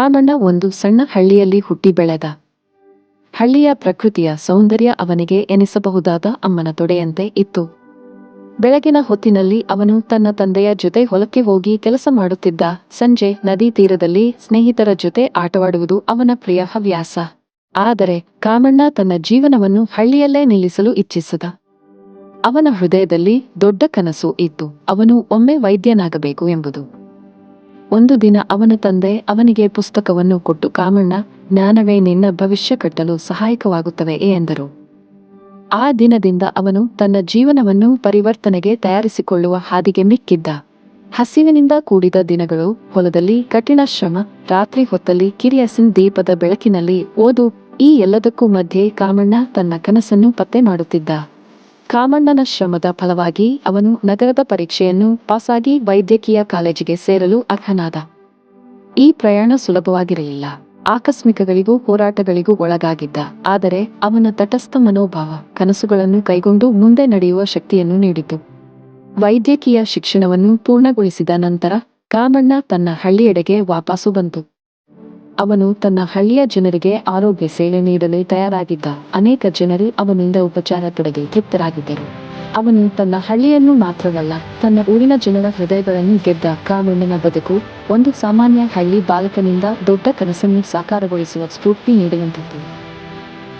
ಕಾಮಣ್ಣ ಒಂದು ಸಣ್ಣ ಹಳ್ಳಿಯಲ್ಲಿ ಹುಟ್ಟಿ ಬೆಳೆದ. ಹಳ್ಳಿಯ ಪ್ರಕೃತಿಯ ಸೌಂದರ್ಯ ಅವನಿಗೆ ಎನಿಸಬಹುದಾದ ಅಮ್ಮನ ತೊಡೆಯಂತೆ ಇತ್ತು. ಬೆಳಗಿನ ಹೊತ್ತಿನಲ್ಲಿ ಅವನು ತನ್ನ ತಂದೆಯ ಜೊತೆ ಹೊಲಕ್ಕೆ ಹೋಗಿ ಕೆಲಸ ಮಾಡುತ್ತಿದ್ದ. ಸಂಜೆ ನದಿ ತೀರದಲ್ಲಿ ಸ್ನೇಹಿತರ ಜೊತೆ ಆಟವಾಡುವುದು ಅವನ ಪ್ರಿಯ ಹವ್ಯಾಸ. ಆದರೆ ಕಾಮಣ್ಣ ತನ್ನ ಜೀವನವನ್ನು ಹಳ್ಳಿಯಲ್ಲೇ ನಿಲ್ಲಿಸಲು ಇಚ್ಛಿಸದ. ಅವನ ಹೃದಯದಲ್ಲಿ ದೊಡ್ಡ ಕನಸು ಇತ್ತು. ಅವನು ಒಮ್ಮೆ ವೈದ್ಯನಾಗಬೇಕು ಎಂಬುದು. ಒಂದು ದಿನ ಅವನ ತಂದೆ ಅವನಿಗೆ ಪುಸ್ತಕವನ್ನು ಕೊಟ್ಟು, ಕಾಮಣ್ಣ ಜ್ಞಾನವೇ ನಿನ್ನ ಭವಿಷ್ಯ ಕಟ್ಟಲು ಸಹಾಯಕವಾಗುತ್ತವೆ ಎಂದರು. ಆ ದಿನದಿಂದ ಅವನು ತನ್ನ ಜೀವನವನ್ನು ಪರಿವರ್ತನೆಗೆ ತಯಾರಿಸಿಕೊಳ್ಳುವ ಹಾದಿಗೆ ಮಿಕ್ಕಿದ್ದ. ಹಸಿವಿನಿಂದ ಕೂಡಿದ ದಿನಗಳು, ಹೊಲದಲ್ಲಿ ಕಠಿಣ ಶ್ರಮ, ರಾತ್ರಿ ಹೊತ್ತಲ್ಲಿ ಕಿರಿಯಸಿನ್ ದೀಪದ ಬೆಳಕಿನಲ್ಲಿ ಓದು, ಈ ಎಲ್ಲದಕ್ಕೂ ಮಧ್ಯೆ ಕಾಮಣ್ಣ ತನ್ನ ಕನಸನ್ನು ಪತ್ತೆ ಮಾಡುತ್ತಿದ್ದ. ಕಾಮಣ್ಣನ ಶ್ರಮದ ಫಲವಾಗಿ ಅವನು ನಗರದ ಪರೀಕ್ಷೆಯನ್ನು ಪಾಸಾಗಿ ವೈದ್ಯಕೀಯ ಕಾಲೇಜಿಗೆ ಸೇರಲು ಅರ್ಹನಾದ. ಈ ಪ್ರಯಾಣ ಸುಲಭವಾಗಿರಲಿಲ್ಲ. ಆಕಸ್ಮಿಕಗಳಿಗೂ ಹೋರಾಟಗಳಿಗೂ ಒಳಗಾಗಿದ್ದ. ಆದರೆ ಅವನ ತಟಸ್ಥ ಮನೋಭಾವ, ಕನಸುಗಳನ್ನು ಕೈಗೊಂಡು ಮುಂದೆ ನಡೆಯುವ ಶಕ್ತಿಯನ್ನು ನೀಡಿತು. ವೈದ್ಯಕೀಯ ಶಿಕ್ಷಣವನ್ನು ಪೂರ್ಣಗೊಳಿಸಿದ ನಂತರ ಕಾಮಣ್ಣ ತನ್ನ ಹಳ್ಳಿಯೆಡೆಗೆ ವಾಪಸ್ಸು ಬಂತು. ಅವನು ತನ್ನ ಹಳ್ಳಿಯ ಜನರಿಗೆ ಆರೋಗ್ಯ ಸೇವೆ ನೀಡಲು ತಯಾರಾಗಿದ್ದ. ಅನೇಕ ಜನರು ಅವನಿಂದ ಉಪಚಾರ ಪಡೆದು ತೃಪ್ತರಾಗಿದ್ದರು. ಅವನು ತನ್ನ ಹಳ್ಳಿಯನ್ನು ಮಾತ್ರವಲ್ಲ, ತನ್ನ ಊರಿನ ಜನರ ಹೃದಯಗಳನ್ನು ಗೆದ್ದ ಕಾಮಣ್ಣನ ಬದುಕು, ಒಂದು ಸಾಮಾನ್ಯ ಹಳ್ಳಿ ಬಾಲಕನಿಂದ ದೊಡ್ಡ ಕನಸನ್ನು ಸಾಕಾರಗೊಳಿಸುವ ಸ್ಫೂರ್ತಿ ನೀಡುವಂತಿತ್ತು